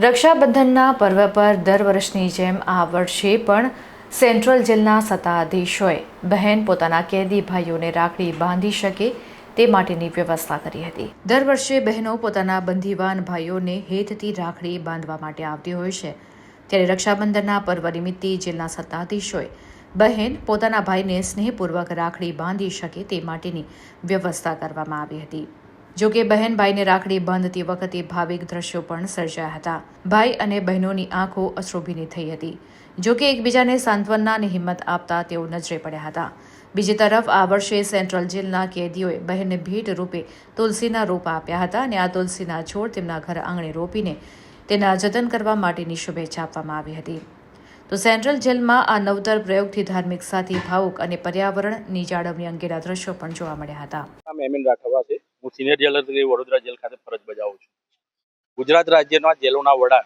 રક્ષાબંધનના પર્વ પર દર વર્ષની જેમ આ વર્ષે પણ સેન્ટ્રલ જેલના સત્તાધીશોએ બહેન પોતાના કેદી ભાઈઓને રાખડી બાંધી શકે તે માટેની વ્યવસ્થા કરી હતી. દર વર્ષે બહેનો પોતાના બંધીવાન ભાઈઓને હેતથી રાખડી બાંધવા માટે આવતી હોય છે. ત્યારે રક્ષાબંધનના પર્વ નિમિત્તે જેલના સત્તાધીશોએ બહેન પોતાના ભાઈને સ્નેહપૂર્વક રાખડી બાંધી શકે તે માટેની વ્યવસ્થા કરવામાં આવી હતી. જો કે બહેન ભાઈને રાખડી બાંધતી વખતે ભાવિક દ્રશ્યો પણ સર્જાયા હતા. ભાઈ અને બહેનોની આંખો અશ્રુભીની થઈ હતી. જો કે એકબીજાને સાંત્વના હિંમત આપતા તેઓ નજરે પડ્યા હતા. બીજી તરફ આ વર્ષે સેન્ટ્રલ જેલના કેદીઓએ બહેનને ભેટ રૂપે તુલસીના રોપ આપ્યા હતા અને આ તુલસીના છોડ તેમના ઘર આંગણે રોપીને તેના જતન કરવા માટેની શુભેચ્છા આપવામાં આવી હતી. તો સેન્ટ્રલ જેલમાં આ નવતર પ્રયોગથી ધાર્મિક સાથી, ભાવુક અને પર્યાવરણની જાળવણી અંગેના દ્રશ્યો પણ જોવા મળ્યા હતા. હું સિનિયર જેલર તરીકે વડોદરા જેલ ખાતે ફરજ બજાવું છું. ગુજરાત રાજ્યના જેલોના વડા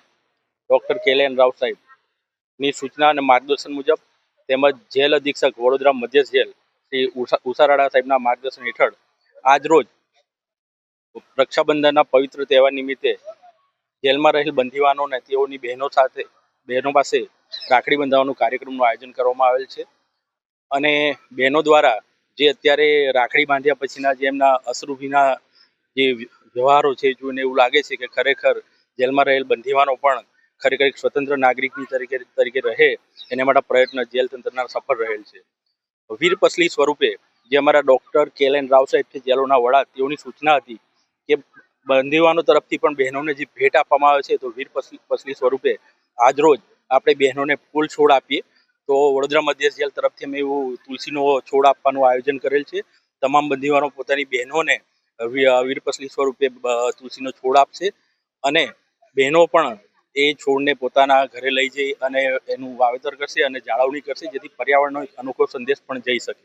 ડૉક્ટર કેલેન રાવ સાહેબની સૂચના અને માર્ગદર્શન મુજબ તેમજ જેલ અધિક્ષક વડોદરા મધ્ય જેલ શ્રી ઉષારાડા સાહેબના માર્ગદર્શન હેઠળ આજરોજ રક્ષાબંધનના પવિત્ર તહેવાર નિમિત્તે જેલમાં રહેલ બંધીવાનો અને તેઓની બહેનો સાથે બહેનો પાસે રાખડી બંધાવવાનું કાર્યક્રમનું આયોજન કરવામાં આવેલ છે. અને બહેનો દ્વારા જે અત્યારે રાખડી બાંધ્યા પછીના જે એમના અશ્રુભીના જે વ્યવહારો છે જોઈને એવું લાગે છે કે ખરેખર જેલમાં રહેલ બંધીવાનો પણ ખરેખર એક સ્વતંત્ર નાગરિકની તરીકે તરીકે રહે, એના માટે પ્રયત્ન જેલ તંત્રના સફળ રહેલ છે. વીર પસલી સ્વરૂપે જે અમારા ડૉક્ટર કેલેન રાવ સાહેબ છે, જેલોના વડા, તેઓની સૂચના હતી કે બંધીવાનો તરફથી પણ બહેનોને જે ભેટ આપવામાં આવે છે, તો વીર પસલી પસલી સ્વરૂપે આજરોજ આપણે બહેનોને ફૂલ છોડ આપીએ. તો વડોદરા મધ્ય જેલ તરફથી અમે એવું તુલસીનો છોડ આપવાનું આયોજન કરેલ છે. તમામ બંધીવાનો પોતાની બહેનોને વીરપસલી સ્વરૂપે તુલસીનો છોડ આપશે અને બહેનો પણ એ છોડને પોતાના ઘરે લઈ જઈ અને એનું વાવેતર કરશે અને જાળવણી કરશે જેથી પર્યાવરણનો એક અનોખો સંદેશ પણ જઈ શકે.